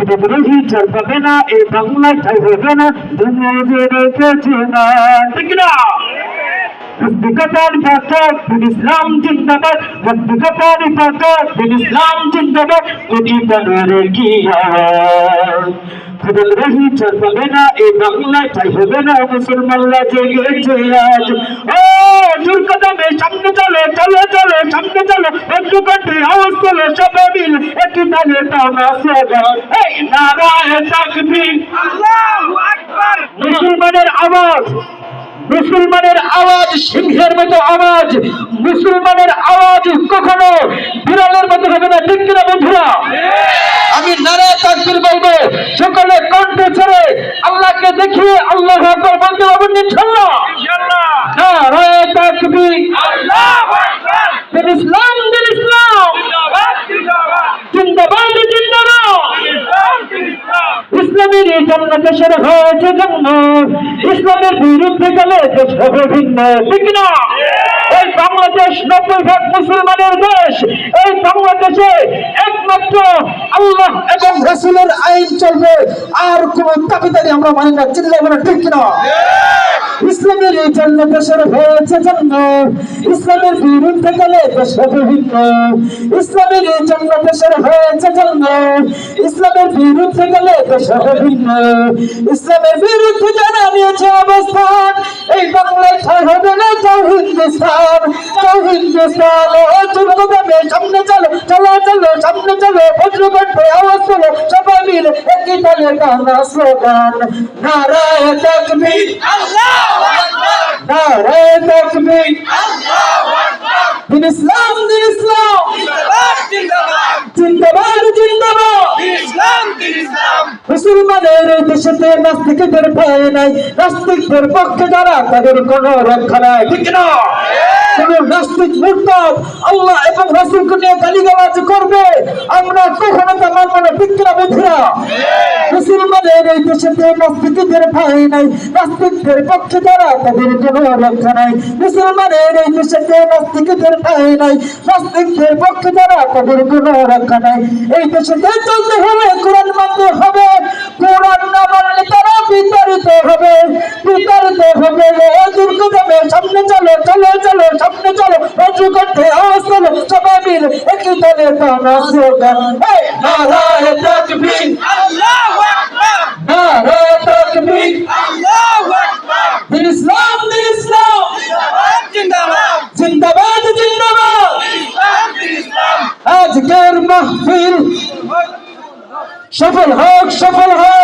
খুদরহি চল পাবে না এই বাংলায় ঠাই হবে না দুনিয়া যে রেখেছে না ঠিক না মুস্তিকাতার পাঠক দিন ইসলাম জিন্দাবাদ মুস্তিকাতার পাঠক দিন ইসলাম জিন্দাবাদ কোটি প্রাণের কি আওয়াজ খুদল রহি চল পাবে না এই বাংলায় ঠাই হবে না মুসলমানরা জেগেছে আজ ও জোর কদমে সামনে চলো চলো চলো একটু কণ্ঠে আওয়াজ তোলো সবাই মিল একটু তালে টানা স্লোগান এই নারায় তাকবীর। আল্লাহু আকবার। মুসলমানের আওয়াজ মুসলমানের আওয়াজ সিংহের মতো আওয়াজ মুসলমানের আওয়াজ কখনো বিড়ালের মতো হবে না ঠিক কিনা বন্ধুরা? আমি নারা তাকবির বলব সকলে কণ্ঠে ছেড়ে আল্লাহকে দেখিয়ে আল্লাহ বলতে পারবেন ইনশাল্লাহ ইনশাআল্লাহ নারায় তাকবির আল্লাহু আকবার দিন ইসলাম দিন ইসলাম জিন্দাবাদ জিন্দাবাদ জিন্দাবাদ জিন্দাবাদ ইসলাম ইসলাম এই জন্য দেশের হয়েছে জন্ম ইসলামের বিরুদ্ধে গেলে দেশ ঠিক না এই বাংলাদেশ নব্বই ভাগ মুসলমানের দেশ, এই বাংলাদেশে একমাত্র আল্লাহ এবং রসুলের আইন চলবে। আর কোন দাবিদারি আমরা মানি না চিল্লাই মানে ঠিক না ইসলামের এই জন্য দেশের হয়েছে জন্য। ইসলামের বিরুদ্ধে গেলে দেশ বিভিন্ন ইসলামের এই জন্য দেশের হয়েছে জন্য। ইসলামের বিরুদ্ধে গেলে দেশ বিভিন্ন ইসলামের বিরুদ্ধে যারা নিয়েছে অবস্থান। এই বাংলায় হবে না হিন্দুস্তান। তাও হিন্দুস্তান ও দুর্গমে সামনে চলো চলো চলো সামনে চলো বজ্রকণ্ঠে আওয়াজ তোলো সবাই মিলে একই তালে গানা স্লোগান। নারায় তাকবীর আল্লাহু নারায় তাকবীর। আল্লাহু ইসলাম ইসলাম। মুসলমানের এই দেশেতে নাস্তিকদের ভয় নাই। নাস্তিকদের পক্ষে যারা তাদের কোনো রক্ষা নাই। ঠিক না কোন নাস্তিক মুরতাদ আল্লাহ এবং রাসূলকে নিয়ে গালিগালাজ করবে আমরা কখনো তা মানব না। ঠিক না বন্ধুরা? মুসলমানের এই দেশেতে নাস্তিকদের ভয় নাই। নাস্তিকদের পক্ষে যারা তাদের কোনো রক্ষা নাই। মুসলমানের এই দেশেতে নাস্তিকদের ভয় নাই। নাস্তিকদের পক্ষে যারা তাদের কোনো রক্ষা নাই। এই দেশেতে চলতে হলে কোরআন মানতে হবে। কোরআন না মানলে তারা বিতাড়িত হবে। বিতাড়িত হবে। ও দুর্গমে সামনে চলো চলো চলো, সামনে চলো। কণ্ঠে আওয়াজ তোলো সবাই মিলে একই দলে টানা স্লোগান। এই নারায় তাকবীর আল্লাহু আকবার নারায় তাকবীর আল্লাহু আকবার দিন ইসলাম দিন ইসলাম জিন্দাবাদ জিন্দাবাদ জিন্দাবাদ জিন্দাবাদ ইসলাম ইসলাম আজকের মাহফিল সফল হোক সফল হোক আজকের মাহফিল আজকের অনুষ্ঠান সফল হোক সফল হোক।